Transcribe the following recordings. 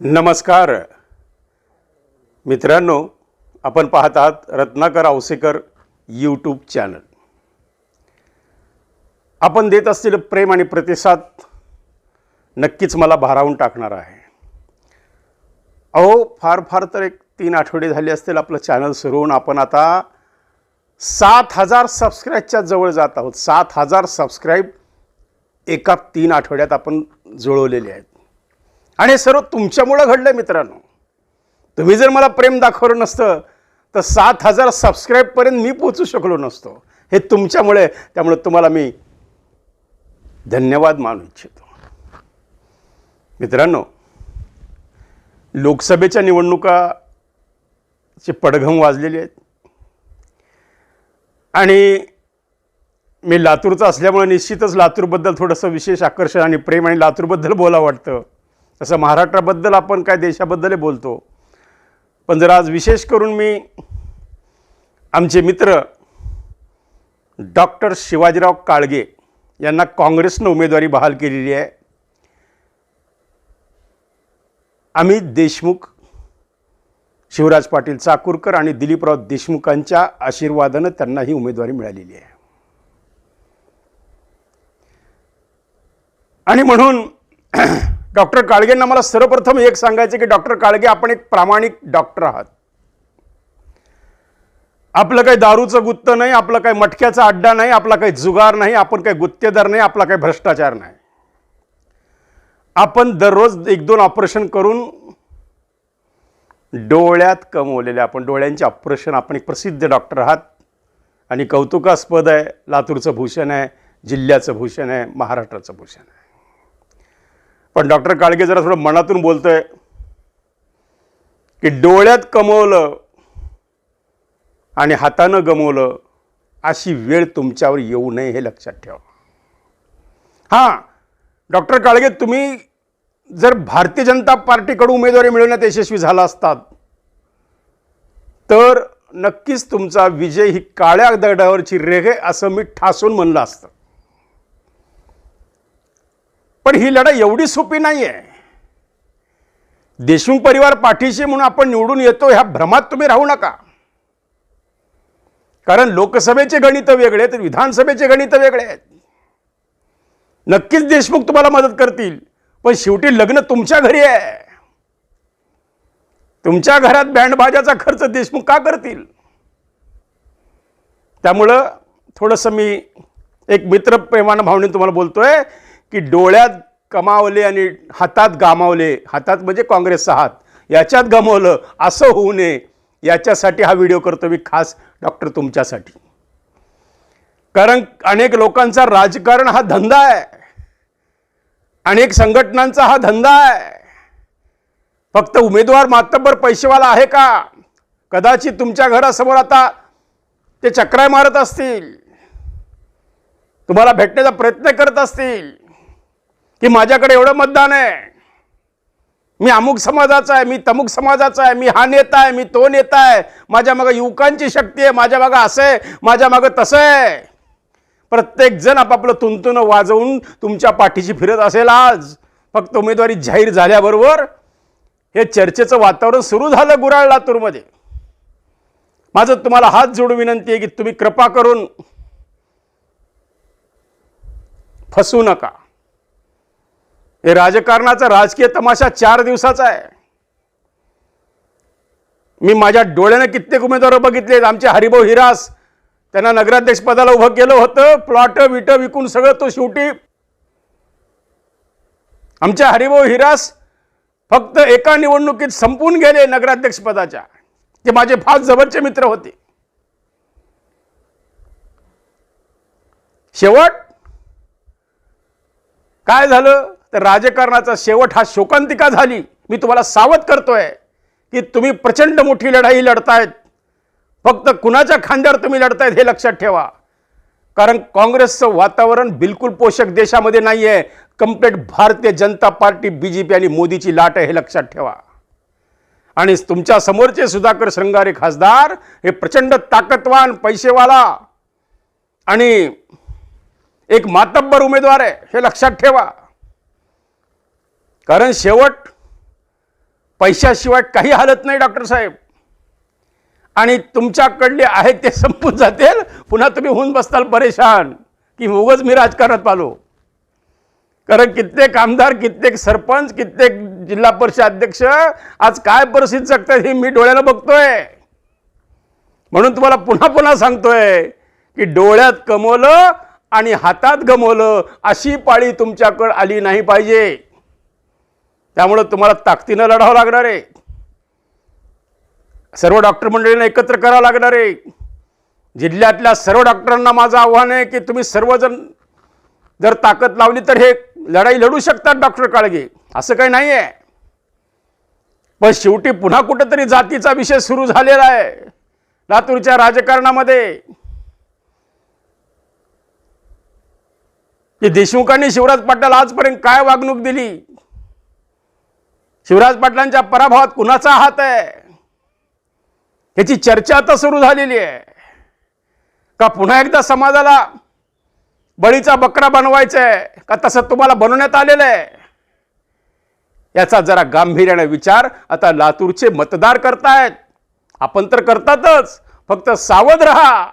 नमस्कार. मित्रांनो आपण पाहत आहात रत्नाकर औसेकर यूट्यूब चॅनल आपण देत असलेलं प्रेम आणि प्रतिसाद नक्कीच मला भारावून टाकणार आहे. अहो फार फार तर एक तीन आठवडे झाले असतील आपलं चॅनल सुरू होऊन आपण आता सात हजार सबस्क्राईबच्या जवळ जात आहोत. सात हजार सबस्क्राईब एका तीन आठवड्यात आपण जुळवलेले आहेत. आणि हे सर्व तुमच्यामुळं घडलं मित्रांनो. तुम्ही जर मला प्रेम दाखवलं नसतं तर सात हजार सबस्क्राईबपर्यंत मी पोचू शकलो नसतो. हे तुमच्यामुळे त्यामुळे तुम्हाला मी धन्यवाद मानू इच्छितो. मित्रांनो लोकसभेच्या निवडणुकाचे पडघम वाजलेले आहेत. आणि मी लातूरचा असल्यामुळे निश्चितच लातूरबद्दल थोडंसं विशेष आकर्षण आणि प्रेम आणि लातूरबद्दल बोला वाटतं. तसं महाराष्ट्राबद्दल आपण काय देशाबद्दलही बोलतो. पण जर आज विशेष करून मी आमचे मित्र डॉक्टर शिवाजीराव काळगे यांना काँग्रेसनं उमेदवारी बहाल केलेली आहे. अमित देशमुख शिवराज पाटील चाकूरकर आणि दिलीपराव देशमुखांच्या आशीर्वादानं त्यांना ही उमेदवारी मिळालेली आहे. आणि म्हणून डॉक्टर काळगेंना मला सर्वप्रथम एक सांगायचं की डॉक्टर काळगे आपण एक प्रामाणिक डॉक्टर आहात. आपलं काही दारूचं गुत्त नाही आपलं काही मटक्याचा अड्डा नाही आपला काही जुगार नाही आपण काही गुत्तेदार नाही आपला काही भ्रष्टाचार नाही. आपण दररोज एक दोन ऑपरेशन करून डोळ्यात कमवलेले आपण डोळ्यांचे ऑपरेशन आपण एक प्रसिद्ध डॉक्टर आहात. आणि कौतुकास्पद आहे लातूरचं भूषण आहे जिल्ह्याचं भूषण आहे महाराष्ट्राचं भूषण आहे. पण डॉक्टर काळगे जरा थोडं मनातून बोलतोय की डोळ्यात कमवलं आणि हातानं गमवलं अशी वेळ तुमच्यावर येऊ नये हे लक्षात ठेवा. हां डॉक्टर काळगे तुम्ही जर भारतीय जनता पार्टीकडून उमेदवारी मिळवण्यात यशस्वी झाला असतात तर नक्कीच तुमचा विजय ही काळ्या दगडावरची रेघ असं मी ठासून म्हणलं असतं. पण ही लढाई एवढी सोपी नाही आहे देशमुख परिवार पाठीशी म्हणून आपण निवडून येतो ह्या भ्रमात तुम्ही राहू नका. कारण लोकसभेचे गणित वेगळे तर विधानसभेचे गणित वेगळे आहेत. नक्कीच देशमुख तुम्हाला मदत करतील पण शेवटी लग्न तुमच्या घरी आहे. तुमच्या घरात बँडबाजाचा खर्च देशमुख का करतील? त्यामुळं थोडंसं मी एक मित्रप्रेमानं भावनेने तुम्हाला बोलतोय. की डोळ्यात कमावले आणि हातात गमावले हातात म्हणजे काँग्रेसचा हात याच्यात गमावलं असं होऊ नये याच्यासाठी हा व्हिडिओ करतो मी खास डॉक्टर तुमच्यासाठी. कारण अनेक लोकांचा राजकारण हा धंदा आहे. अनेक संघटनांचा हा धंदा आहे. फक्त उमेदवार मातब्बर पैसेवाला आहे का? कदाचित तुमच्या घरासमोर आता ते चक्राय मारत असतील. तुम्हाला भेटण्याचा प्रयत्न करत असतील. की माझ्याकडे एवढं मतदान आहे. मी अमुक समाजाचा आहे मी तमुक समाजाचा आहे मी हा नेता आहे मी तो नेता आहे. माझ्या मागं युवकांची शक्ती आहे माझ्या मागं असं आहे माझ्या मागं तसं आहे. प्रत्येक जण आपापलं तुंतुनं वाजवून तुमच्या पाठीशी फिरत असेल आज. फक्त उमेदवारी जाहीर झाल्याबरोबर हे चर्चेचं वातावरण सुरू झालं गुराळ लातूरमध्ये. माझं तुम्हाला हात जोडून विनंती आहे की तुम्ही कृपा करून फसू नका. हे राजकारणाचा राजकीय तमाशा चार दिवसाचा आहे. मी माझ्या डोळ्यानं कित्येक उमेदवार बघितले आमचे हरिभाऊ हिरास त्यांना नगराध्यक्ष पदाला उभं केलं होतं. प्लॉट विट विकून सगळं तो शेवटी आमच्या हरिभाऊ हिरास फक्त एका निवडणुकीत संपून गेले नगराध्यक्ष पदाच्या. ते माझे फार जवळचे मित्र होते. शेवट काय झालं? तर राजकारणाचा शेवट हा शोकांतिका झाली. मी तुम्हाला सावध करतोय की तुम्ही प्रचंड मोठी लढाई लढतायत. फक्त कुणाच्या खांद्यावर तुम्ही लढतायत हे लक्षात ठेवा. कारण काँग्रेसचं वातावरण बिलकुल पोषक देशामध्ये नाही आहे complete Bharatiya Janata party B J P आणि मोदीची लाट आहे हे लक्षात ठेवा. आणि तुमच्या समोरचे सुधाकर श्रंगारे खासदार हे प्रचंड ताकदवान पैसेवाला आणि एक मातब्बर उमेदवार आहे हे लक्षात ठेवा. कारण शेवट पैशाशिवाय काही हालत नाही डॉक्टर साहेब. आणि तुमच्याकडले आहेत ते संपून जातील. पुन्हा तुम्ही होऊन बसताल परेशान. की उगच मी राजकारणात पालो कारण कित्येक आमदार कित्येक सरपंच कित्येक जिल्हा परिषद अध्यक्ष आज काय परिस्थिती जगतात हे मी डोळ्यानं बघतोय. म्हणून तुम्हाला पुन्हा पुन्हा सांगतोय की डोळ्यात कमवलं आणि हातात गमवलं अशी पाळी तुमच्याकडं आली नाही पाहिजे. त्यामुळं तुम्हाला ताकदीनं लढावं लागणार आहे. सर्व डॉक्टर मंडळींना एकत्र करावं लागणार आहे. जिल्ह्यातल्या सर्व डॉक्टरांना माझं आव्हान आहे की तुम्ही सर्वजण जर ताकद लावली तर हे लढाई लढू शकतात डॉक्टर काळगे. असं काही नाही आहे. पण शेवटी पुन्हा कुठंतरी जातीचा विषय सुरू झालेला आहे. लातूरच्या राजकारणामध्ये. की देशमुखांनी शिवराज पाटील आजपर्यंत काय वागणूक दिली? शिवराज पाटलांच्या पराभवात कुणाचा हात आहे? याची चर्चा आता सुरू झालेली आहे. का पुन्हा एकदा समाजाला बळीचा बकरा बनवायचा आहे? का तसं तुम्हाला बनवण्यात आलेलं आहे? याचा जरा गांभीर्याने विचार आता लातूरचे मतदार करतायत. आपण तर करतातच. फक्त सावध राहा.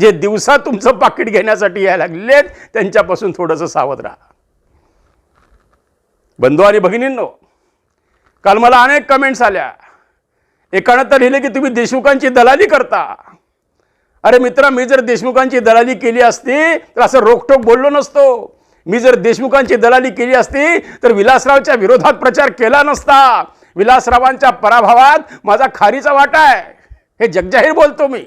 जे दिवसा तुमचं पाकिट घेण्यासाठी यायला लागलेत त्यांच्यापासून थोडंसं सावध राहा. बंधू आणि भगिनींनो काल मला अनेक कमेंट्स आल्या. एकानं तर लिहिले की तुम्ही देशमुखांची दलाली करता. अरे मित्रा मी जर देशमुखांची दलाली केली असती तर असं रोखटोक बोललो नसतो. मी जर देशमुखांची दलाली केली असती तर विलासरावच्या विरोधात प्रचार केला नसता. विलासरावांच्या पराभवात माझा खारीचा वाटा आहे. हे जगजाहीर बोलतो मी.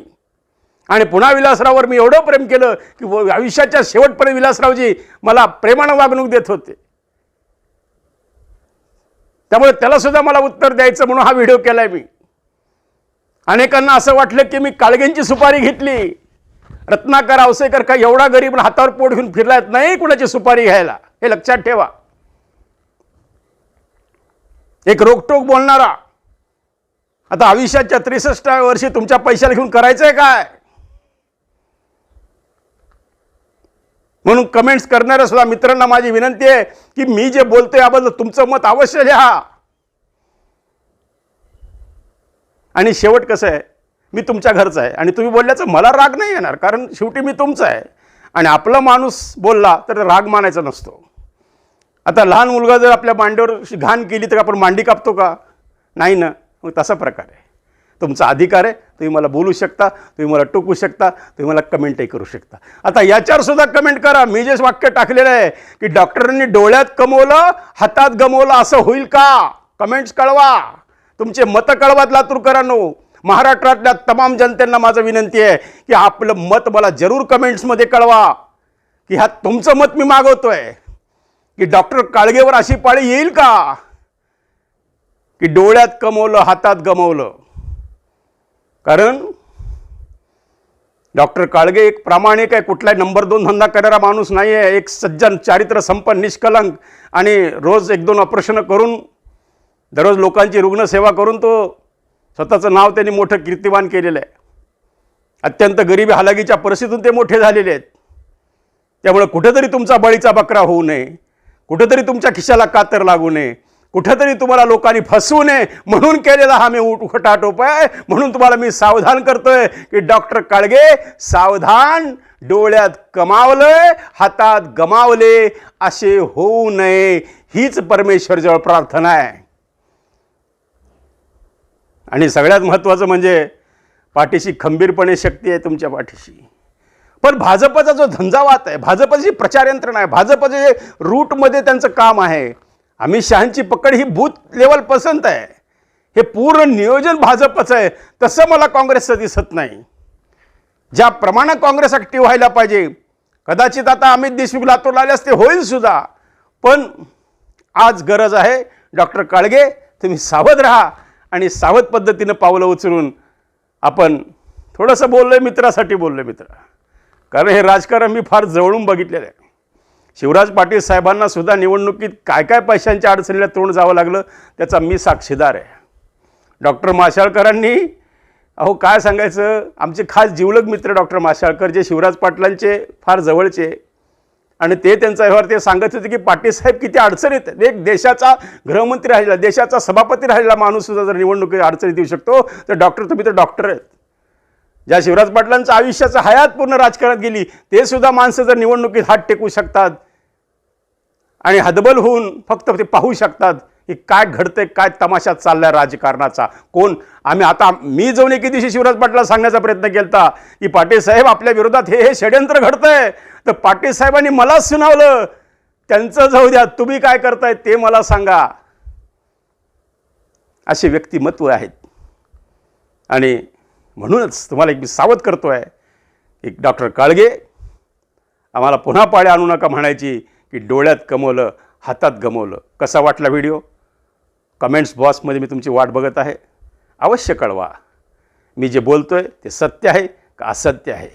आणि पुन्हा विलासराववर मी एवढं प्रेम केलं की आयुष्याच्या शेवटपर्यंत विलासरावजी मला प्रेमानं वागणूक देत होते. त्यामुळे त्याला सुद्धा मला उत्तर द्यायचं म्हणून हा व्हिडिओ केला आहे मी. अनेकांना असं वाटलं की मी काळगेंची सुपारी घेतली. रत्नाकर आवसेकर का एवढा गरीब हातावर पोट घेऊन फिरलायत? नाही कुणाची सुपारी घ्यायला. हे लक्षात ठेवा. एक रोकटोक बोलणारा. आता आयुष्याच्या त्रेसष्टाव्या वर्षी तुमच्या पैशाला घेऊन करायचंय काय? म्हणून कमेंट्स करणाऱ्या सुद्धा मित्रांना माझी विनंती आहे की मी जे बोलतोय याबद्दल तुमचं मत अवश्य लिहा. आणि शेवट कसं आहे? मी तुमच्या घरचं आहे. आणि तुम्ही बोलल्याचं मला राग नाही येणार कारण शेवटी मी तुमचा आहे. आणि आपला माणूस बोलला तर राग मानायचा नसतो. आता लहान मुलगा जर आपल्या मांडीवर अशी घाण केली तर आपण मांडी कापतो का? नाही ना. मग तसा प्रकार आहे. तुमचा अधिकार आहे तुम्ही मला बोलू शकता तुम्ही मला टोकू शकता तुम्ही मला कमेंटही करू शकता. आता याच्यावर सुद्धा कमेंट करा. मी जे वाक्य टाकलेलं आहे की डॉक्टरांनी डोळ्यात कमवलं हातात गमवलं असं होईल का? कमेंट्स कळवा. तुमचे मतं कळवात लातूरकरांनो. महाराष्ट्रातल्या तमाम जनतेंना माझं विनंती आहे की आपलं मत मला जरूर कमेंट्समध्ये कळवा. की ह्या तुमचं मत मी मागवतोय. की डॉक्टर काळगेवर अशी पाळी येईल का? की डोळ्यात कमवलं हातात गमवलं. कारण डॉक्टर काळगे एक प्रामाणिक आहे कुठलाही नंबर दोन धंदा करणारा माणूस नाही आहे एक सज्जन चारित्र संपन्न निष्कलंक आणि रोज एक दोन ऑपरेशनं करून दररोज लोकांची रुग्णसेवा करून तो स्वतःचं नाव त्यांनी मोठं कीर्तिमान केलेलं आहे. अत्यंत गरिबी हालागीच्या परिस्थितीतून ते मोठे झालेले आहेत. त्यामुळे कुठेतरी तुमचा बळीचा बकरा होऊ नये कुठेतरी तुमच्या खिशाला कातर लागू नये कुठंतरी तुम्हाला लोकांनी फसवू नये म्हणून केलेला हा मी उठ उखटाटोप आहे. म्हणून तुम्हाला मी सावधान करतोय की डॉक्टर काळगे सावधान डोळ्यात कमावलंय हातात गमावले असे होऊ नये. हीच परमेश्वरजवळ प्रार्थना आहे. आणि सगळ्यात महत्त्वाचं म्हणजे पाठीशी खंबीरपणे शक्ती आहे तुमच्या पाठीशी. पण भाजपचा जो झंझावात आहे भाजपची प्रचार यंत्रणा आहे भाजपचे रूटमध्ये त्यांचं काम आहे अमित शहांची पकड ही बूथ लेवल पसंत आहे. हे पूर्ण नियोजन भाजपचं आहे. तसं मला काँग्रेसचं दिसत नाही. ज्याप्रमाणे काँग्रेस ॲक्टिव्ह व्हायला पाहिजे कदाचित आता अमित देशमुख लातूरला आल्यास ते होईल सुद्धा. पण आज गरज आहे. डॉक्टर काळगे तुम्ही सावध राहा आणि सावध पद्धतीनं पावलं उचलून आपण थोडंसं बोललो आहे मित्रासाठी बोललो आहे मित्र. कारण हे राजकारण मी फार जवळून बघितलेलं आहे. शिवराज पाटील साहेबांना सुद्धा निवडणुकीत काय काय पैशांच्या अडचणीला तोंड जावं लागलं त्याचा मी साक्षीदार आहे. डॉक्टर माशाळकरांनी अहो काय सांगायचं? आमचे खास जिवलग मित्र डॉक्टर माशाळकर जे शिवराज पाटलांचे फार जवळचे आणि ते त्यांचा व्यवहार ते सांगत होते की पाटील साहेब किती अडचणीत आहेत. एक देशाचा गृहमंत्री राहिला देशाचा सभापती राहिलेला माणूससुद्धा जर निवडणुकीत अडचणीत येऊ शकतो तर डॉक्टर तुम्ही तर डॉक्टर आहेत. ज्या शिवराज पाटलांचं आयुष्याचं हयात पूर्ण राजकारणात गेली ते सुद्धा माणसं जर निवडणुकीत हात टेकू शकतात आणि हदबल होऊन फक्त ते पाहू शकतात की काय घडतंय काय तमाशा चालला राजकारणाचा. कोण? आम्ही आता मी जाऊन एके दिवशी शिवराज पाटला सांगण्याचा प्रयत्न केला की पाटील साहेब आपल्या विरोधात हे हे षडयंत्र घडतंय. तर पाटील साहेबांनी मला सुनावलं. त्यांचं जाऊ द्या तुम्ही काय करताय ते मला सांगा. असे व्यक्तिमत्व आहेत. आणि म्हणूनच तुम्हाला एक मी सावध करतो आहे एक डॉक्टर काळगे आम्हाला पुन्हा पाळ्या आणू नका म्हणायची. की डोळ्यात कमवलं हातात गमवलं. कसा वाटला व्हिडिओ? कमेंट्स बॉक्समध्ये मी तुमची वाट बघत आहे. अवश्य कळवा. मी जे बोलतो आहे ते सत्य आहे का असत्य आहे?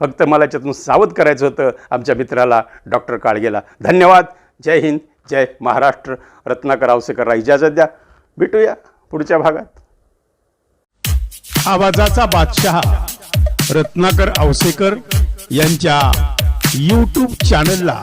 फक्त मला याच्यातून सावध करायचं होतं. आमच्या मित्राला डॉक्टर काळगेला धन्यवाद. जय हिंद जय महाराष्ट्र. रत्नाकर आवसेकरला इजाजत द्या. भेटूया पुढच्या भागात. आवाजाचा बादशहा रत्नाकर आवसेकर यांच्या यूट्यूब चॅनलला